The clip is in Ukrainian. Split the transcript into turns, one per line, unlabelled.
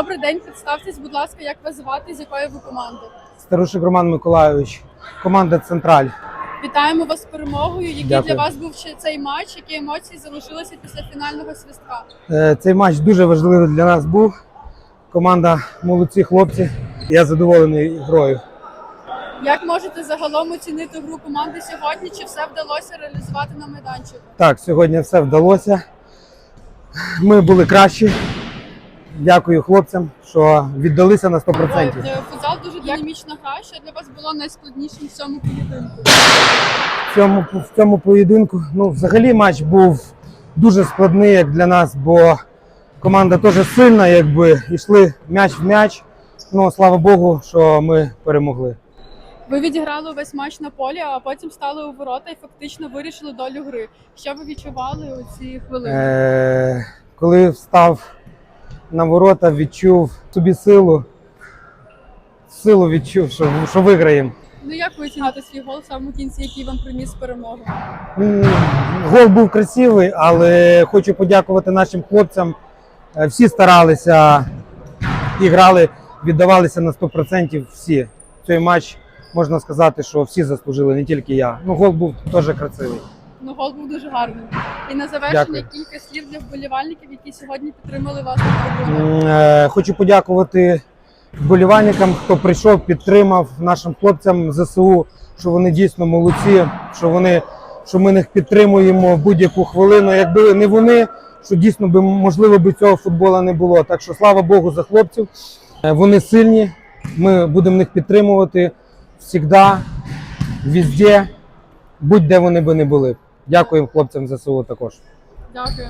Добрий день, представтесь, будь ласка, як вас звати, з якої ви команди?
Старушик Роман Миколайович, команда Централь.
Вітаємо вас з перемогою. Який
Дякую.
для вас був ще цей матч? Які емоції залишилися після фінального свистка?
Е, Цей матч дуже важливий для нас був. Команда молодці хлопці. Я задоволений грою.
Як можете загалом оцінити гру команди сьогодні? Чи все вдалося реалізувати на майданчику?
Так, сьогодні все вдалося. Ми були кращі. Дякую хлопцям, що віддалися на 100%.
Ой, е, Футзал дуже динамічна гра. Що для вас було найскладнішим в цьому поєдинку?
В цьому, в цьому поєдинку. Ну, взагалі матч був дуже складний як для нас, бо команда теж сильна, якби йшли м'яч в м'яч. Ну, слава Богу, що ми перемогли.
Ви відіграли весь матч на полі, а потім стали у ворота і фактично вирішили долю гри. Що ви відчували у ці хвилини?
Е, коли встав на ворота, відчув собі силу. Силу відчув, що, що виграємо.
Ну як ви оціните свій гол в самому кінці, який вам приніс перемогу?
Гол був красивий, але хочу подякувати нашим хлопцям. Е, Всі старалися і грали, віддавалися на 100% всі. Цей матч можна сказати, що всі заслужили, не тільки я. Ну, гол був теж красивий.
Ну, гол був дуже гарним. І на завершення
Дякую.
кілька слів для вболівальників, які сьогодні підтримали вас на трибунах.
Е, Хочу подякувати вболівальникам, хто прийшов, підтримав нашим хлопцям ЗСУ, що вони дійсно молодці, що вони що ми їх підтримуємо в будь-яку хвилину. Якби не вони, що дійсно би можливо би цього футболу не було. Так що слава Богу за хлопців. Е, Вони сильні. Ми будемо їх підтримувати завжди, везде, будь-де вони би не були. Дякуємо хлопцям ЗСУ також.
Дякую.